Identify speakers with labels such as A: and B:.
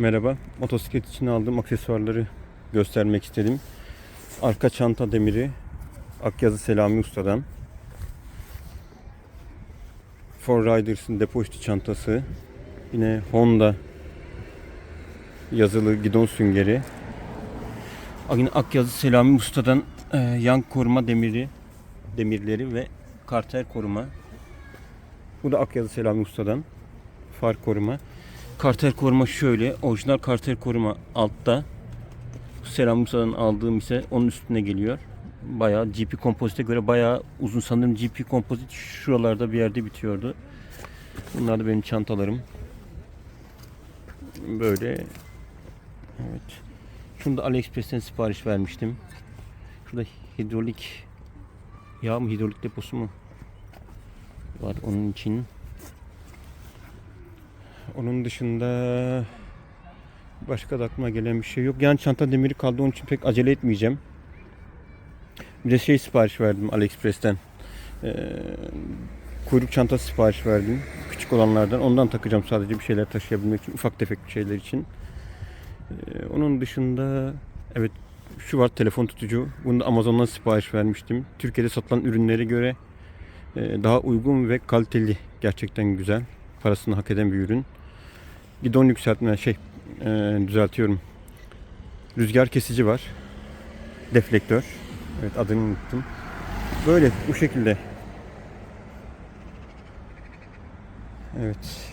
A: Merhaba. Motosiklet için aldığım aksesuarları göstermek istedim. Arka çanta demiri Akyazı Selami Usta'dan. For Riders'ın depo üstü çantası. Yine Honda yazılı gidon süngeri. Yine Akyazı Selami Usta'dan e, yan koruma demiri demirleri ve karter koruma. Bu da Akyazı Selami Usta'dan far koruma. Karter koruma şöyle. Orijinal karter koruma altta. Selam Musa'dan aldığım ise onun üstüne geliyor. Bayağı GP kompozite göre bayağı uzun sanırım GP kompozit şuralarda bir yerde bitiyordu. Bunlar da benim çantalarım. Böyle. Evet. Şunu da AliExpress'ten sipariş vermiştim. Şurada hidrolik yağ mı hidrolik deposu mu var onun için. Onun dışında başka da aklıma gelen bir şey yok. Yan çanta demiri kaldı onun için pek acele etmeyeceğim. Bir de şey sipariş verdim AliExpress'ten. Ee, kuyruk çantası sipariş verdim. Küçük olanlardan. Ondan takacağım sadece bir şeyler taşıyabilmek için. Ufak tefek bir şeyler için. Ee, onun dışında evet şu var telefon tutucu. Bunu da Amazon'dan sipariş vermiştim. Türkiye'de satılan ürünlere göre e, daha uygun ve kaliteli. Gerçekten güzel. Parasını hak eden bir ürün. Gidon yükseltme şey e, düzeltiyorum. Rüzgar kesici var. Deflektör. Evet adını unuttum. Böyle bu şekilde. Evet.